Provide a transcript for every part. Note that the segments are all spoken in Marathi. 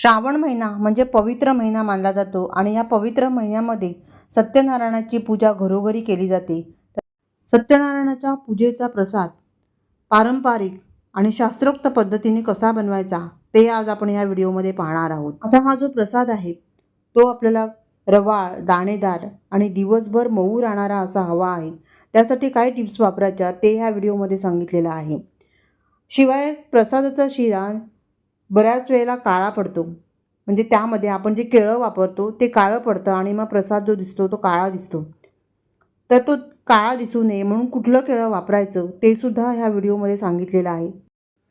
श्रावण महिना म्हणजे पवित्र महिना मानला जातो आणि या पवित्र महिन्यामध्ये सत्यनारायणाची पूजा घरोघरी केली जाते. सत्यनारायणाच्या पूजेचा प्रसाद पारंपरिक आणि शास्त्रोक्त पद्धतीने कसा बनवायचा ते आज आपण या व्हिडिओमध्ये पाहणार आहोत. आता हा जो प्रसाद आहे तो आपल्याला रवाळ दाणेदार आणि दिवसभर मऊ राहणारा असा हवा आहे. त्यासाठी काय टिप्स वापरायच्या ते ह्या व्हिडिओमध्ये सांगितलेलं आहे. शिवाय प्रसादाचा शिरा बऱ्याच वेळेला काळा पडतो. म्हणजे त्यामध्ये आपण जे केळं वापरतो ते काळं पडतं आणि मग प्रसाद जो दिसतो तो काळा दिसतो. तर तो काळा दिसू नये म्हणून कुठलं केळं वापरायचं ते सुद्धा ह्या व्हिडिओमध्ये सांगितलेलं आहे.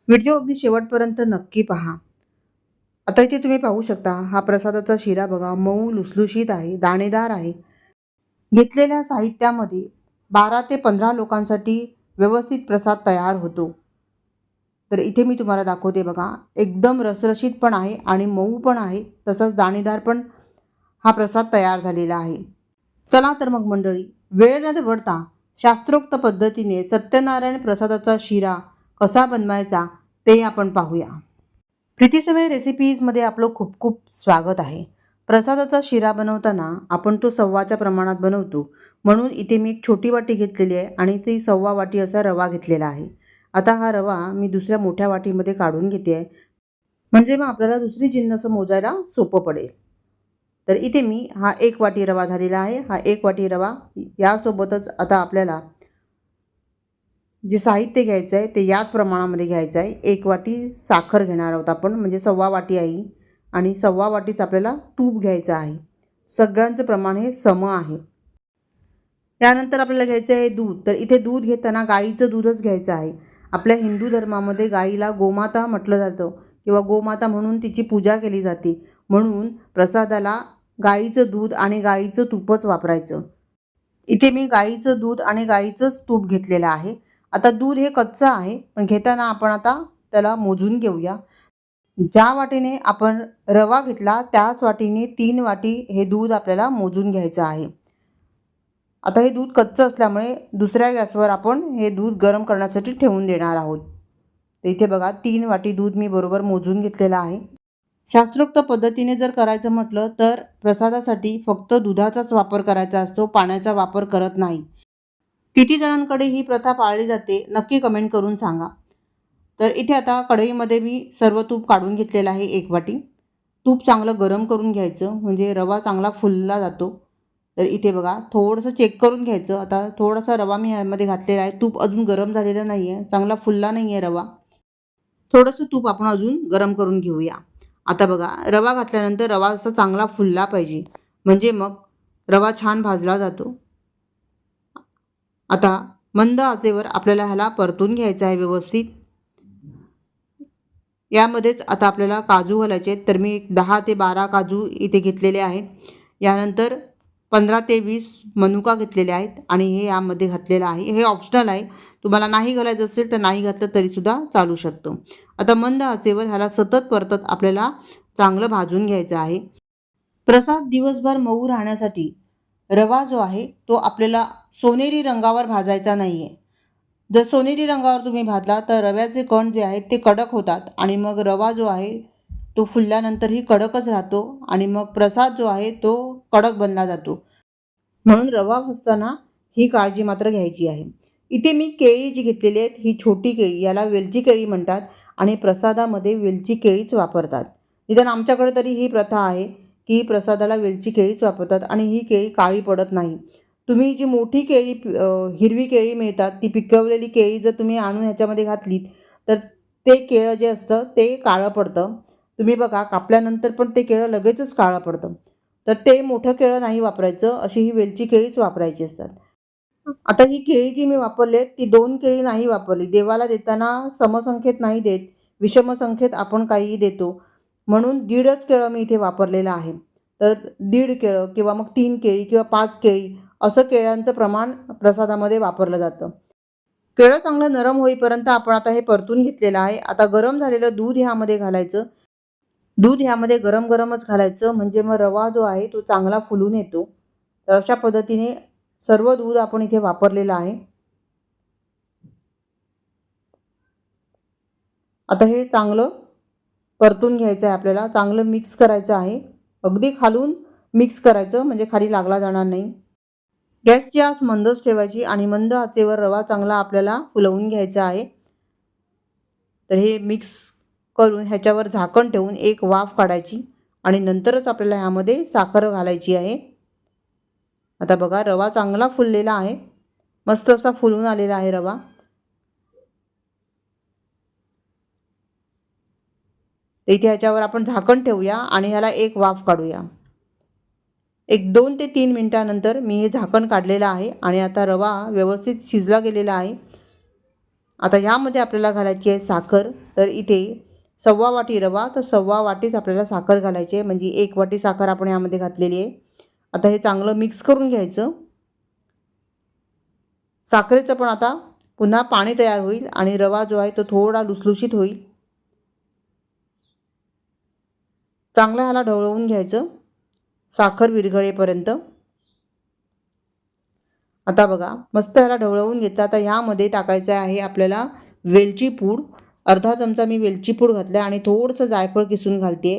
व्हिडिओ अगदी शेवटपर्यंत नक्की पहा. आता इथे तुम्ही पाहू शकता हा प्रसादाचा शिरा बघा मऊ लुसलुशीत आहे दाणेदार आहे. घेतलेल्या साहित्यामध्ये बारा ते पंधरा लोकांसाठी व्यवस्थित प्रसाद तयार होतो. तर इथे मी तुम्हाला दाखवते बघा एकदम रसरशीत पण आहे आणि मऊ पण आहे तसंच दाणेदार पण हा प्रसाद तयार झालेला आहे. चला तर मग मंडळी वेळ न दवडता शास्त्रोक्त पद्धतीने सत्यनारायण प्रसादाचा शिरा कसा बनवायचा ते आपण पाहूया. प्रीतीसमय रेसिपीजमध्ये आपलं खूप खूप स्वागत आहे. प्रसादाचा शिरा बनवताना आपण तो सव्वाच्या प्रमाणात बनवतो म्हणून इथे मी एक छोटी वाटी घेतलेली आहे आणि ती सव्वा वाटी असा रवा घेतलेला आहे. आता हा रवा मी दुसऱ्या मोठ्या वाटीमध्ये काढून घेते आहे. म्हणजे मग आपल्याला दुसरी जिन्नस मोजायला सोपं पडेल. तर इथे मी हा एक वाटी रवा झालेला आहे. हा एक वाटी रवा यासोबतच आता आपल्याला जे साहित्य घ्यायचं आहे ते याच प्रमाणामध्ये घ्यायचं आहे. एक वाटी साखर घेणार आहोत आपण म्हणजे सव्वा वाटी आहे. आणि सव्वा वाटीच आपल्याला तूप घ्यायचं आहे. सगळ्यांचं प्रमाण हे सम आहे. त्यानंतर आपल्याला घ्यायचं आहे दूध. तर इथे दूध घेताना गाईचं दूधच घ्यायचं आहे. आपल्या हिंदू धर्मामध्ये गाईला गोमाता म्हटलं जातं किंवा गोमाता म्हणून तिची पूजा केली जाते. म्हणून प्रसादाला गाईचं दूध आणि गाईचं तूपच वापरायचं. इथे मी गाईचं दूध आणि गाईचंच तूप घेतलेलं आहे. आता दूध हे कच्चं आहे पण घेताना आपण आता त्याला मोजून घेऊया. ज्या वाटीने आपण रवा घेतला त्याच वाटीने तीन वाटी हे दूध आपल्याला मोजून घ्यायचं आहे. आता हे दूध कच्चं असल्यामुळे दुसऱ्या गॅसवर आपण हे दूध गरम करण्यासाठी ठेवून देणार आहोत. तर इथे बघा तीन वाटी दूध मी बरोबर मोजून घेतलेलं आहे. शास्त्रोक्त पद्धतीने जर करायचं म्हटलं तर प्रसादासाठी फक्त दुधाचाच वापर करायचा असतो पाण्याचा वापर करत नाही. किती जणांकडे ही प्रथा पाळली जाते नक्की कमेंट करून सांगा. तर इथे आता कढईमध्ये मी सर्व तूप काढून घेतलेलं आहे एक वाटी. तूप चांगलं गरम करून घ्यायचं म्हणजे रवा चांगला फुलला जातो. तर इथे बघा थोडंसं चेक करून घ्यायचं. आता थोडासा रवा मी ह्यामध्ये घातलेला आहे. तूप अजून गरम झालेलं नाही आहे चांगला फुलला नाही आहे रवा. थोडंसं तूप आपण अजून गरम करून घेऊया. आता बघा रवा घातल्यानंतर रवा असा चांगला फुलला पाहिजे. म्हणजे मग रवा छान भाजला जातो. आता मंद आचेवर आपल्याला ह्याला परतून घ्यायचं आहे व्यवस्थित. यामध्येच आता आपल्याला काजू घालायचे आहेत. तर मी एक दहा ते बारा काजू इथे घेतलेले आहेत. यानंतर पंधरा ते वीस मनुका घेतलेले आहेत आणि हे यामध्ये घातलेलं आहे. हे ऑप्शनल आहे. तुम्हाला नाही घालायचं असेल तर नाही घातलं तरीसुद्धा चालू शकतं. आता मंद आचेवर ह्याला सतत परतत आपल्याला चांगलं भाजून घ्यायचं आहे. प्रसाद दिवसभर मऊ राहण्यासाठी रवा जो आहे तो आपल्याला सोनेरी रंगावर भाजायचा नाही आहे जर सोनेरी रंगावर तुम्ही भाजला तर रव्याचे कण जे आहेत ते कडक होतात आणि मग रवा जो आहे तो फुलल्यानंतरही कडकच राहतो आणि मग प्रसाद जो आहे तो कडक बनला जातो. म्हणून रवा फसताना ही काळजी मात्र घ्यायची आहे. इथे मी केळी जी घेतलेली आहेत ही छोटी केळी याला वेलची केळी म्हणतात आणि प्रसादामध्ये वेलची केळीच वापरतात. निदान आमच्याकडे तरी ही प्रथा आहे की प्रसादाला वेलची केळीच वापरतात आणि ही केळी काळी पडत नाही. तुम्ही जी मोठी केळी हिरवी केळी मिळतात ती पिकवलेली केळी जर तुम्ही आणून ह्याच्यामध्ये घातलीत तर ते केळं जे असतं ते काळं पडतं. तुम्ही बघा कापल्यानंतर पण ते केळं लगेचच काळं पडतं. तर ते मोठं केळं नाही वापरायचं अशी ही वेलची केळीच वापरायची असतात. आता ही केळी जी मी वापरली आहेत ती दोन केळी नाही वापरली. देवाला देताना समसंख्येत नाही देत विषमसंख्येत आपण काहीही देतो. म्हणून दीडच केळं मी इथे वापरलेलं आहे. तर दीड केळं किंवा मग तीन केळी किंवा पाच केळी असं केळ्यांचं प्रमाण प्रसादामध्ये वापरलं जातं. केळं चांगलं नरम होईपर्यंत आपण आता हे परतून घेतलेलं आहे. आता गरम झालेलं दूध ह्यामध्ये घालायचं. दूध ह्यामध्ये गरम गरमच घालायचं. म्हणजे मग रवा जो आहे तो चांगला फुलून येतो. तर अशा पद्धतीने सर्व दूध आपण इथे वापरलेलं आहे. आता हे चांगलं परतून घ्यायचं आहे आपल्याला. चांगलं मिक्स करायचं आहे. अगदी खालून मिक्स करायचं. म्हणजे खाली लागला जाणार नाही. गॅसची आस मंदच ठेवायची आणि मंद आचेवर रवा चांगला आपल्याला फुलवून घ्यायचा आहे. तर हे मिक्स करून ह्याच्यावर झाकण ठेवून एक वाफ काढायची आणि नंतरच आपल्याला ह्यामध्ये साखर घालायची आहे. आता बघा रवा चांगला फुललेला आहे. मस्त असा फुलून आलेला आहे रवा. इथे ह्याच्यावर आपण झाकण ठेवूया आणि ह्याला एक वाफ काढूया. एक दोन ते तीन मिनटानंतर मी हे झाकण काढलेलं आहे आणि आता रवा व्यवस्थित शिजला गेलेला आहे. आता ह्यामध्ये आपल्याला घालायची आहे साखर. तर इथे सव्वा वाटी रवा तर सव्वा वाटीच आपल्याला साखर घालायची आहे. म्हणजे एक वाटी साखर आपण यामध्ये घातलेली आहे. आता हे चांगलं मिक्स करून घ्यायचं. साखरेचं पण आता पुन्हा पाणी तयार होईल आणि रवा जो आहे तो थोडा लुसलुशीत होईल. चांगला ह्याला ढवळवून घ्यायचं. साखर विरघळेपर्यंत. आता बघा मस्त ह्याला ढवळवून घेतलं. आता ह्यामध्ये टाकायचं आहे आपल्याला वेलची पूड. अर्धा चमचा मी वेलची पूड घातला आणि थोडंसं जायफळ किसून घालते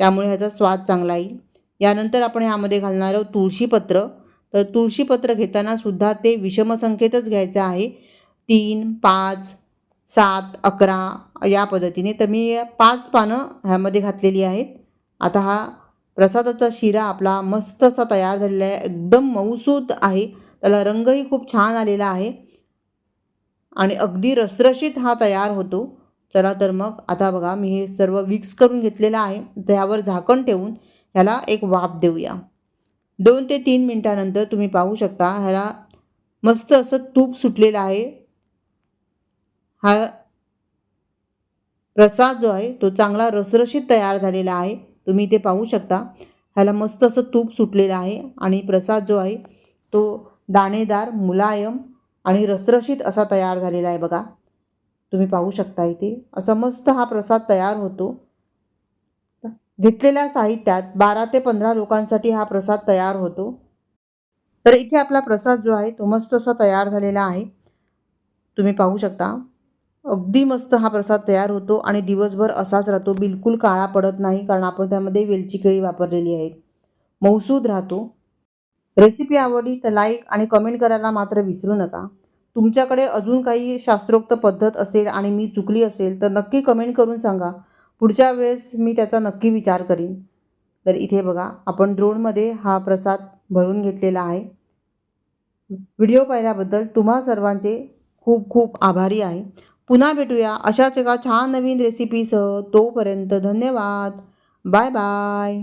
त्यामुळे ह्याचा स्वाद चांगला येईल. यानंतर आपण ह्यामध्ये घालणार आहोत तुळशीपत्र. तर तुळशीपत्र घेताना सुद्धा ते विषमसंख्येतच घ्यायचं आहे. तीन पाच सात अकरा या पद्धतीने. तर मी पाच पानं ह्यामध्ये घातलेली आहेत. आता हा प्रसादाचा शिरा आपला मस्त असा तयार झालेला आहे. एकदम मऊसूद आहे. त्याला रंगही खूप छान आलेला आहे. आणि अगदी रसरशीत हा तयार होतो. चला तर मग आता बघा मी हे सर्व विक्स करून घेतलेलं आहे. त्यावर झाकण ठेवून ह्याला एक वाफ देऊया. दोन ते तीन मिनटानंतर तुम्ही पाहू शकता ह्याला मस्त असं तूप सुटलेलं आहे. हा प्रसाद जो आहे तो चांगला रसरशीत तयार झालेला आहे. तुम्ही इथे पाहू शकता ह्याला मस्त असं तूप सुटलेलं आहे. आणि प्रसाद जो आहे तो दाणेदार मुलायम आणि रसरशीत असा तयार झालेला आहे बघा. तुम्ही पाहू शकता इथे. असा मस्त हा प्रसाद तयार होतो. घेतलेल्या साहित्यात बारा ते पंधरा लोकांसाठी हा प्रसाद तयार होतो. तर इथे आपला प्रसाद जो आहे तो मस्त असा तयार झालेला आहे. तुम्ही पाहू शकता. अगदी मस्त हा प्रसाद तयार होतो आणि दिवसभर असाच राहतो. बिलकुल काळा पडत नाही कारण आपण त्यामध्ये वेलची केळी वापरलेली आहे. मौसूद राहतो. रेसिपी आवडली तर लाईक आणि कमेंट करायला मात्र विसरू नका. तुमच्याकडे अजून काही शास्त्रोक्त पद्धत असेल आणि मी चुकली असेल तर नक्की कमेंट करून सांगा. पुढच्या वेळेस मी त्याचा नक्की विचार करीन. तर इथे बघा आपण ड्रोनमध्ये हा प्रसाद भरून घेतलेला आहे. व्हिडिओ पाहिल्याबद्दल तुम्हा सर्वांचे खूप खूप आभारी आहे. पुन्हा भेटूया अशाच एका छान नवीन रेसिपीसह तोपर्यंत धन्यवाद. Bye bye